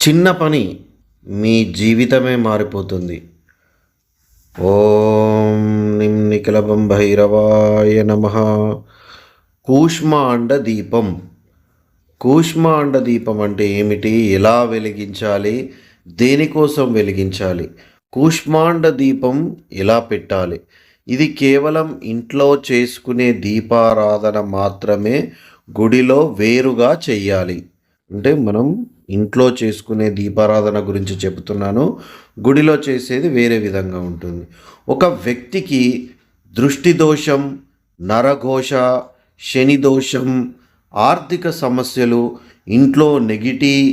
చిన్న పని మీ జీవితమే మారిపోతుంది. ఓం నిం నిఖిలభం భైరవాయ నమ. కూష్మాండ దీపం. కూష్మాండ దీపం అంటే ఏమిటి? ఎలా వెలిగించాలి? దేనికోసం వెలిగించాలి? కూష్మాండ దీపం ఎలా పెట్టాలి? ఇది కేవలం ఇంట్లో చేసుకునే దీపారాధన మాత్రమే గుడిలో వేరుగా చెయ్యాలి. అంటే మనం ఇంట్లో చేసుకునే దీపారాధన గురించి చెబుతున్నాను. గుడిలో చేసేది వేరే విధంగా ఉంటుంది. ఒక వ్యక్తికి దృష్టి దోషం నరఘోష శని దోషం ఆర్థిక సమస్యలు ఇంట్లో నెగిటివ్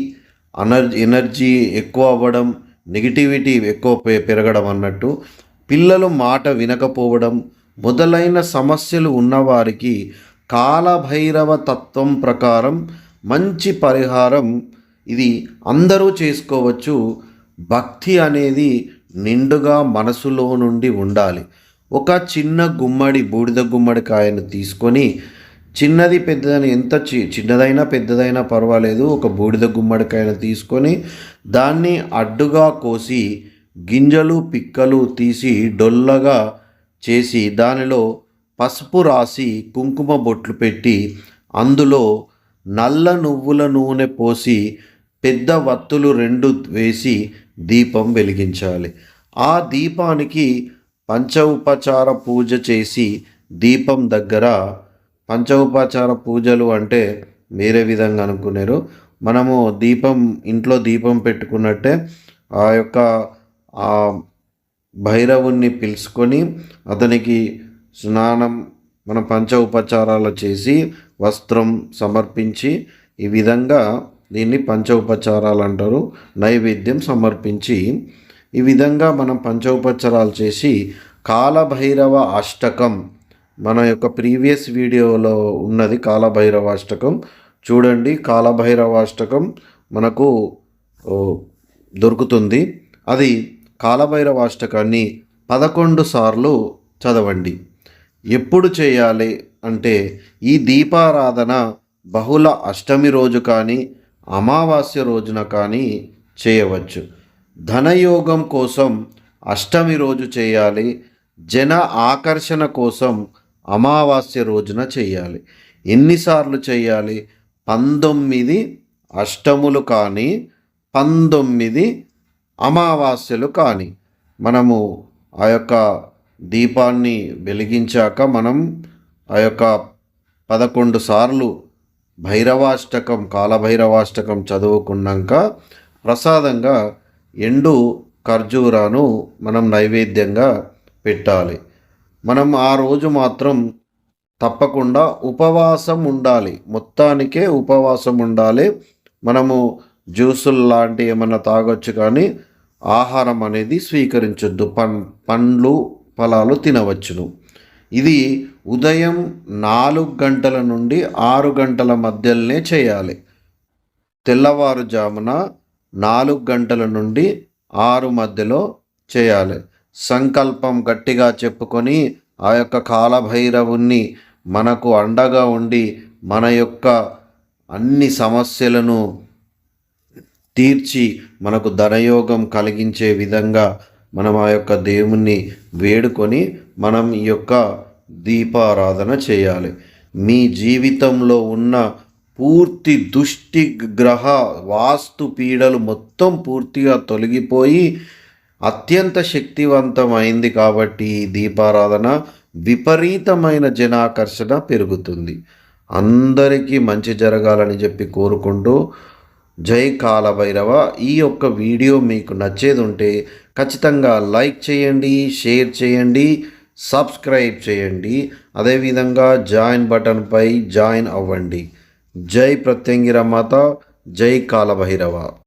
అనర్ ఎనర్జీ ఎక్కువ అవ్వడం నెగిటివిటీ ఎక్కువ పె- పెరగడం అన్నట్టు పిల్లలు మాట వినకపోవడం మొదలైన సమస్యలు ఉన్నవారికి కాలభైరవ తత్వం ప్రకారం మంచి పరిహారం ఇది అందరూ చేసుకోవచ్చు. భక్తి అనేది నిండుగా మనసులో నుండి ఉండాలి. ఒక చిన్న గుమ్మడి బూడిద గుమ్మడికాయను తీసుకొని చిన్నది పెద్దదని ఎంత చి చిన్నదైనా పెద్దదైనా పర్వాలేదు. ఒక బూడిద గుమ్మడికాయను తీసుకొని దాన్ని అడ్డుగా కోసి గింజలు పిక్కలు తీసి డొల్లగా చేసి దానిలో పసుపు రాసి కుంకుమ బొట్లు పెట్టి అందులో నల్ల నువ్వుల నూనె పోసి పెద్ద వత్తులు రెండు వేసి దీపం వెలిగించాలి. ఆ దీపానికి పంచ ఉపచార పూజ చేసి దీపం దగ్గర పంచ ఉపచార పూజలు అంటే వేరే విధంగా అనుకున్నారు మనము దీపం ఇంట్లో దీపం పెట్టుకున్నట్టే ఆ యొక్క ఆ భైరవుణ్ణి పిలుచుకొని అతనికి స్నానం మన పంచ ఉపచారాలు చేసి వస్త్రం సమర్పించి ఈ విధంగా దీన్ని పంచ ఉపచారాలు అంటారు నైవేద్యం సమర్పించి ఈ విధంగా మనం పంచోపచారాలు చేసి కాలభైరవ అష్టకం మన యొక్క ప్రీవియస్ వీడియోలో ఉన్నది కాలభైరవ అష్టకం. చూడండి కాలభైరవ అష్టకం మనకు దొరుకుతుంది. అది కాలభైరవ అష్టకాన్ని పదకొండు సార్లు చదవండి. ఎప్పుడు చేయాలి అంటే ఈ దీపారాధన బహుళ అష్టమి రోజు కానీ అమావాస్య రోజున కానీ చేయవచ్చు. ధనయోగం కోసం అష్టమి రోజు చేయాలి. జన ఆకర్షణ కోసం అమావాస్య రోజున చేయాలి. ఎన్నిసార్లు చేయాలి? పంతొమ్మిది అష్టములు కానీ పంతొమ్మిది అమావాస్యలు కానీ. మనము ఆ యొక్క దీపాన్ని వెలిగించాక మనం ఆ యొక్క పదకొండు సార్లు భైరవాష్టకం కాలభైరవాష్టకం చదువుకున్నాక ప్రసాదంగా ఎండు ఖర్జూరాను మనం నైవేద్యంగా పెట్టాలి. మనం ఆ రోజు మాత్రం తప్పకుండా ఉపవాసం ఉండాలి. మొత్తానికే ఉపవాసం ఉండాలి. మనము జ్యూసులు లాంటి ఏమన్నా తాగొచ్చు కానీ ఆహారం అనేది స్వీకరించొద్దు. పం పండ్లు ఫలాలు తినవచ్చును. ఇది ఉదయం నాలుగు గంటల నుండి ఆరు గంటల మధ్యలోనే చేయాలి. తెల్లవారుజామున నాలుగు గంటల నుండి ఆరు మధ్యలో చేయాలి. సంకల్పం గట్టిగా చెప్పుకొని ఆ యొక్క కాలభైరవుణ్ణి మనకు అండగా ఉండి మన యొక్క అన్ని సమస్యలను తీర్చి మనకు ధనయోగం కలిగించే విధంగా మనం ఆ యొక్క దేవుణ్ణి వేడుకొని మనం ఈ యొక్క దీపారాధన చేయాలి. మీ జీవితంలో ఉన్న పూర్తి దుష్టి గ్రహ వాస్తు పీడలు మొత్తం పూర్తిగా తొలగిపోయి అత్యంత శక్తివంతమైంది కాబట్టి ఈ దీపారాధన విపరీతమైన జనాకర్షణ పెరుగుతుంది. అందరికీ మంచి జరగాలని చెప్పి కోరుకుంటూ జై కాలభైరవ ఈ యొక్క వీడియో మీకు నచ్చేది ఉంటే ఖచ్చితంగా లైక్ చేయండి షేర్ చేయండి సబ్స్క్రైబ్ చేయండి. అదేవిధంగా జాయిన్ బటన్పై జాయిన్ అవ్వండి. జై ప్రత్యంగిర మాత జై కాలభైరవ.